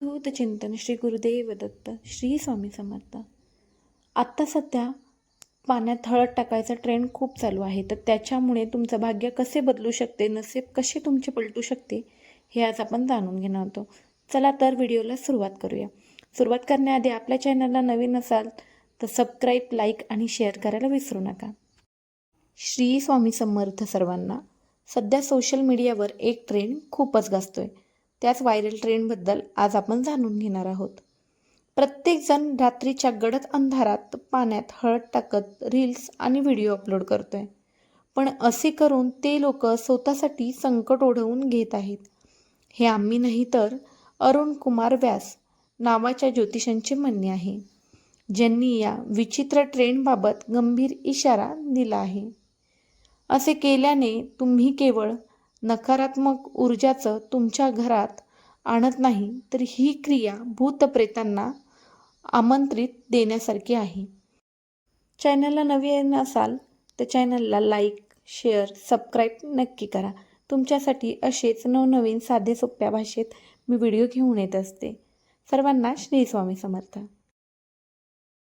भूत चिंतन श्री गुरुदेव दत्त श्री स्वामी समर्थ. आत्ता सध्या पाण्यात हळद टाकायचा ट्रेंड खूप चालू आहे. तर त्याच्यामुळे तुमचं भाग्य कसे बदलू शकते नसेब कसे तुमचे पलटू शकते हे आज आपण जाणून घेणार आहोत चला तर व्हिडिओला सुरुवात करूया. सुरुवात करण्याआधी आपल्या चॅनलला नवीन असाल तर सबस्क्राईब लाईक आणि शेअर करायला विसरू नका. श्री स्वामी समर्थ सर्वांना सध्या सोशल मीडियावर एक ट्रेंड खूपच गाजतोय. त्याच व्हायरल ट्रेंडबद्दल आज आपण जाणून घेणार आहोत. प्रत्येकजण रात्रीच्या गडद अंधारात पाण्यात हळद टाकत रील्स आणि व्हिडिओ अपलोड करतोय. पण असे करून ते लोक स्वतःसाठी संकट ओढवून घेत आहेत. हे आम्ही नाही तर अरुण कुमार व्यास नावाच्या ज्योतिषांचे म्हणणे आहे. ज्यांनी या विचित्र ट्रेंडबाबत गंभीर इशारा दिला आहे. असे केल्याने तुम्ही केवळ नकारात्मक ऊर्जाचं तुमच्या घरात आणत नाही तर ही क्रिया भूतप्रेतांना आमंत्रित देण्यासारखी आहे. चॅनलला नवीन असाल तर चॅनलला लाईक शेअर सबस्क्राईब नक्की करा. तुमच्यासाठी असेच नवनवीन साधे सोप्या भाषेत मी व्हिडिओ घेऊन येत असते. सर्वांना श्री स्वामी समर्थ.